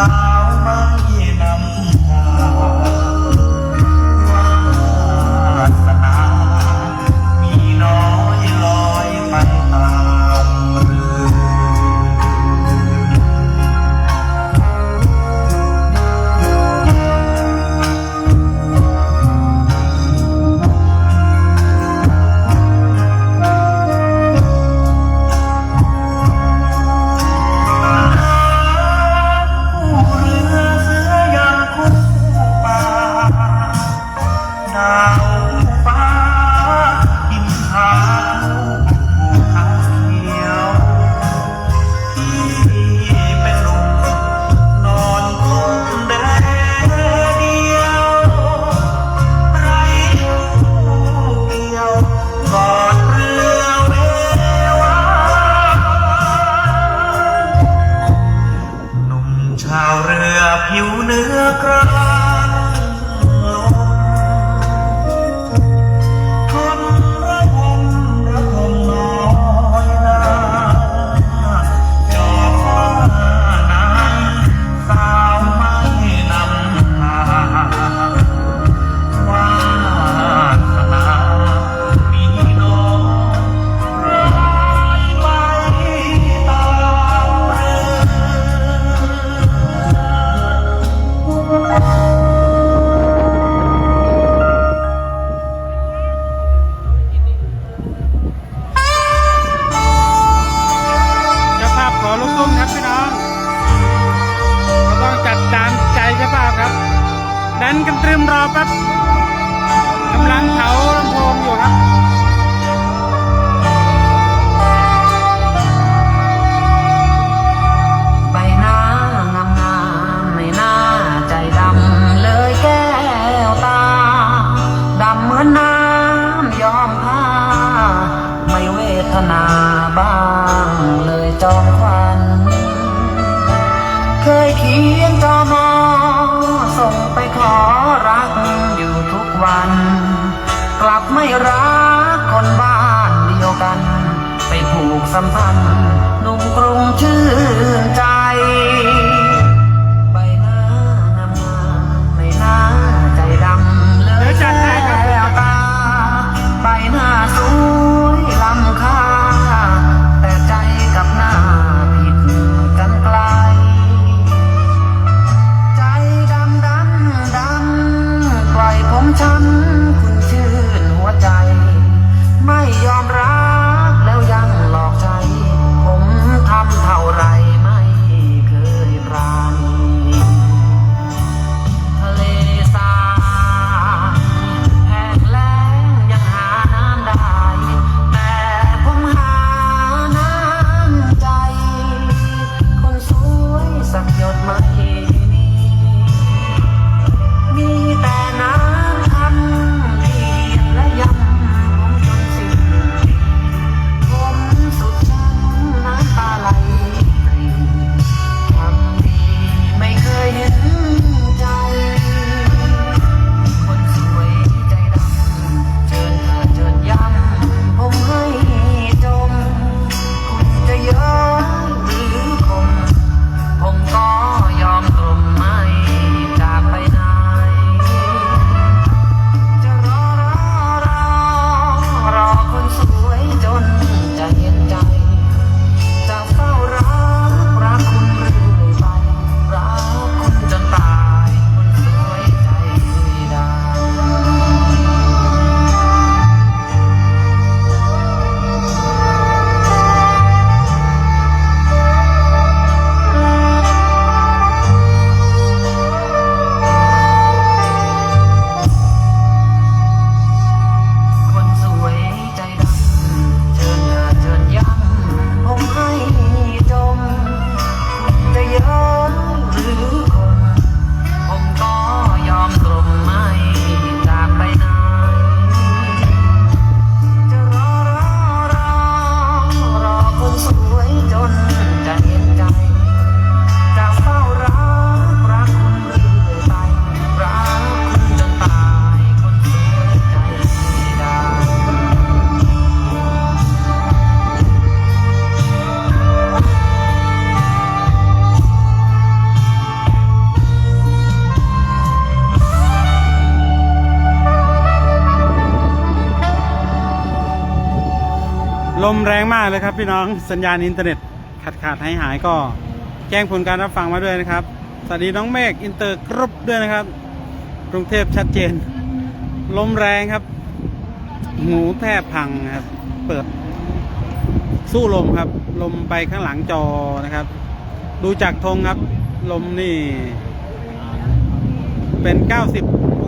heart. ขอรักอยู่ทุกวัน กลับไม่รักคนบ้านเดียวกัน ไปผูกสัมพันธ์นุ่งกรุงชื่อ เลยครับพี่น้องสัญญาณอินเทอร์เน็ตขาดขาดหายหายก็แจ้งผลการรับฟังมาด้วยนะครับ สวัสดีน้องเมฆอินเตอร์กรุ๊ปด้วยนะครับ กรุงเทพชัดเจน ลมแรงครับ หูแทบพังครับ เปิด สู้ลมครับ ลมไปข้างหลังจอนะครับ ดูจากธงครับ ลมนี่ เป็น 90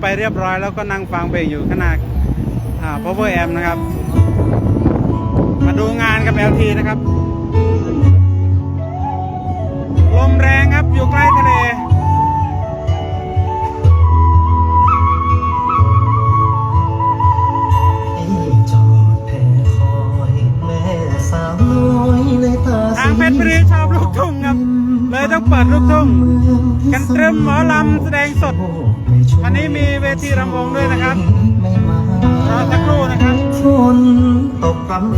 ไปเรียบร้อยแล้วก็นั่งฟังเพลงอยู่ขางหนาดอ่า power amp นะครับ มาดูงานกับ LT นะครับ ลมแรงครับอยู่ใกล้ทะเลที่จอดแพ้คอยแม่สาวน้อยในตาทางเพชรบุรีชอบลูกทุ่งครับ เลยต้องเปิดลูกทุ่ง กันตรึมหมอลำแสดงสด วันนี้มีเวทีรำวงด้วยนะครับไม่มารอสักครู่นะครับฝนตกกำรำ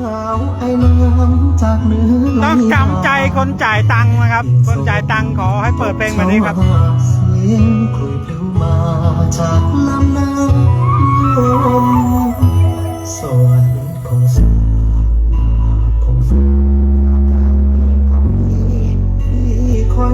หนาวไอ้น้ำจากเหนือต้องจำใจคนจ่ายตังค์นะครับ คนจ่ายตังค์ขอให้เปิดเพลงแบบนี้ครับเสียงคลุยพลิ้วมาจากลำน้ำลมสวรรค์คงสคงสของพี่ที่คอย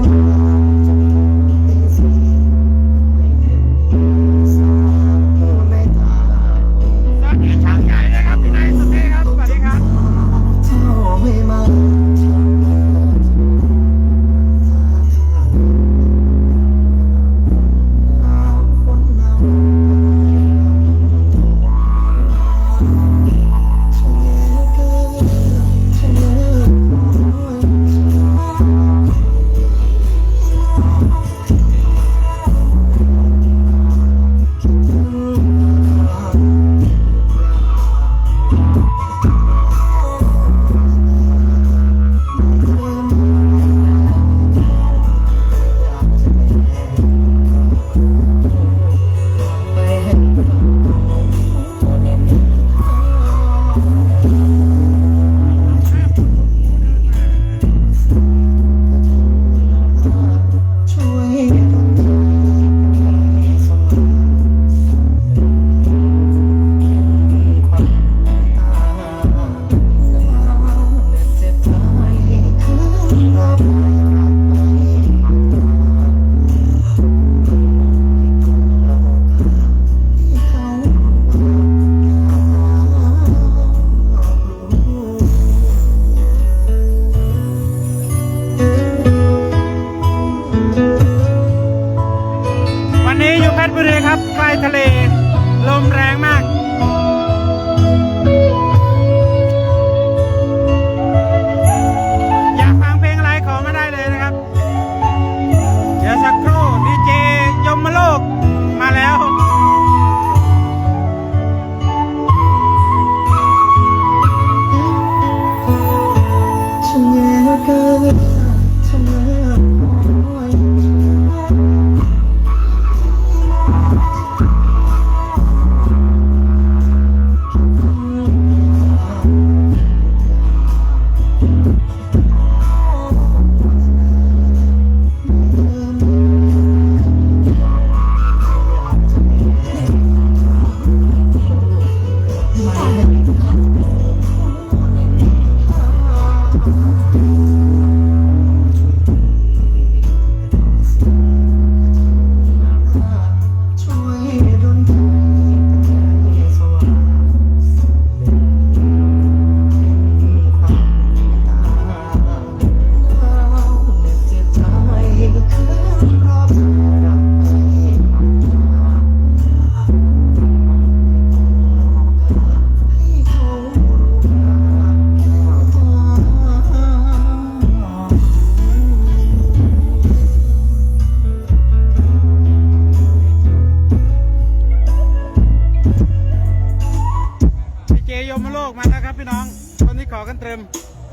คนนที่ขอกันเติม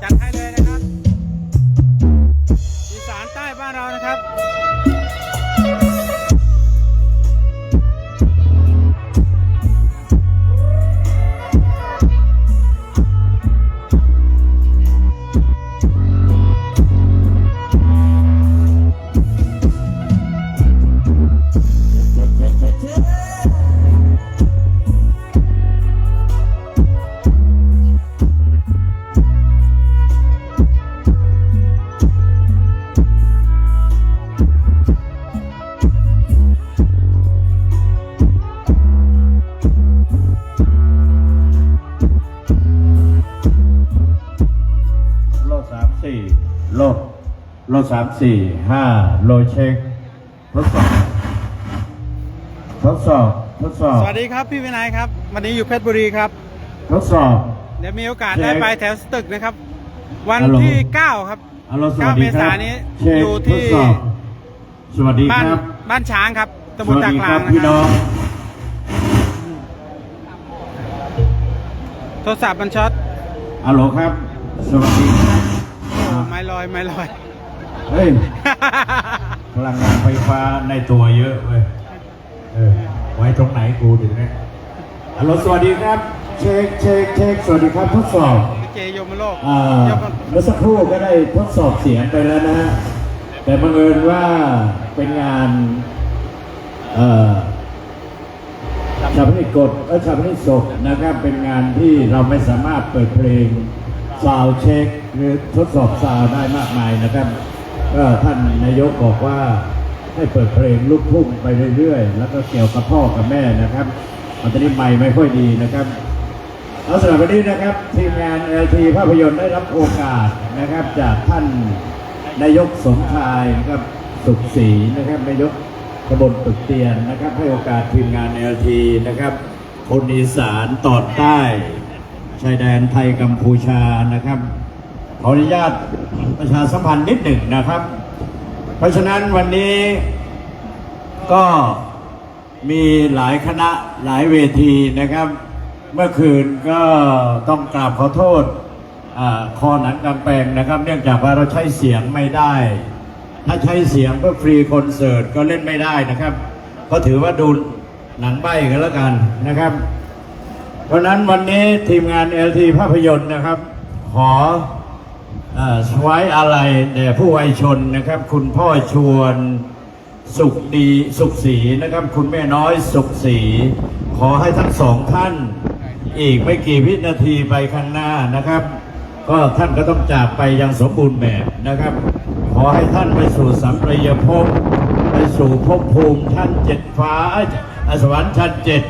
จัดให้เลยนะครับ อีสานใต้บ้านเรานะครับ สามสี่โลโลสามสี่ห้าโลเช็คทดสอบทดสอบทดสอบสวัสดีครับพี่วินัยครับ วันนี้อยู่เพชรบุรีครับ ทดสอบ เดี๋ยวมีโอกาสเช็คได้ไปแถวสตึกนะครับ วันฮัลโหล ที่ 9 ครับฮัลโหลสวัส9ดีเมคษารับนี้เช็คอยู่ทที่ดสอบสวัสดีบ้านครับ บ้านช้างครับตำสบลวัสตาดีกคลารังบนะพี่คน้รัอบง โทรศัพท์มันช็อตฮัลโหลครับ สวัสดีครับโอ้ ไม่ลอยไม่ลอย เฮ้ย พลังงานไฟฟ้าในตัวเยอะเว้ยเออไว้ตรงไหนกูถึงเนี่ยฮัลโหลสวัสดีครับ เช็คเช็คเช็คสวัสดีครับทดสอบพี่เจยมโลกอ่ายมเมื่อสักครู่ก็ได้ทดสอบเสียงไปแล้วนะฮะแต่บังเอิญว่าเป็นงานเอ่อชาพนิกฎเออชาพนิศพนะครับเป็นงานที่เราไม่สามารถเปิดเพลง ซาวเช็คหรือทดสอบซาวได้มากมายนะครับก็ท่านนายกบอกว่าให้เปิดเพลงลูกทุ่งไปเรื่อยๆ แล้วก็เกี่ยวกับพ่อกับแม่นะครับตอนนี้ไม่ไม่ค่อยดีนะครับเอาสำหรับวันนี้นะครับทีมงาน LT ภาพยนตร์ได้รับโอกาสนะครับ จากท่านนายกสมชายนะครับสุขศรีนะครับนายกตำบลตึกเตียนนะครับ ให้โอกาสทีมงาน LT นะครับ คนอีสานตอนใต้ ชายแดนไทยกัมพูชานะครับขออนุญาตประชาสัมพันธ์นิดหนึ่งนะครับ เพราะฉะนั้นวันนี้ก็มีหลายคณะหลายเวทีนะครับ เมื่อคืนก็ต้องกราบขอโทษอาคอหนังกำแพงนะครับ เนื่องจากว่าเราใช้เสียงไม่ได้ ถ้าใช้เสียงเพื่อฟรีคอนเสิร์ตก็เล่นไม่ได้นะครับ ก็ถือว่าดูหนังใบกันแล้วกันนะครับ เพราะนั้นวันนี้ทีมงาน LT ภาพยนตร์นะครับ ขอเอ่อไว้อะไรแด่ผู้วัยชนนะครับ คุณพ่อชวนสุขดีสุขสีนะครับ คุณแม่น้อยสุขสี ขอให้ทั้งสองท่าน อีกไม่กี่วินาทีไปข้างหน้านะครับ ก็ท่านก็ต้องจากไปอยังสมบูรณ์แบบนะครับ ขอให้ท่านไปสู่สัมปรยภพไปสู่ภพภูมิชั้นเจ็ดฟ้าอสวรรค์ชั้นเจ็ด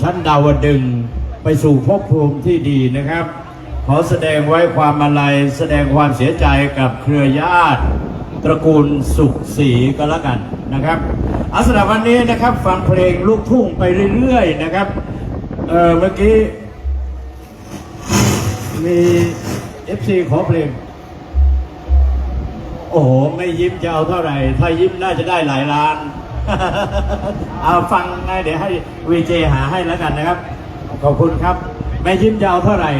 ชั้นดาวดึง ไปสู่ภพภูมิที่ดีนะครับ ขอแสดงไว้ความอาลัยแสดงความเสียใจกับเครือญาติ ตระกูลสุขศรีก็แล้วกันนะครับอาสำหรับวันนี้นะครับ ฟังเพลงลูกทุ่งไปเรื่อยๆนะครับเออเมื่อกี้มีเอฟซีขอเพลง โอ้โห ไม่ยิ้มจะเอาเท่าไหร่ ถ้ายิ้มน่าจะได้หลายล้าน เอาฟังนะเดี๋ยวให้วีเจหาให้แล้วกันนะครับ ขอบคุณครับไม่ยิ้มยาวเท่าไหร่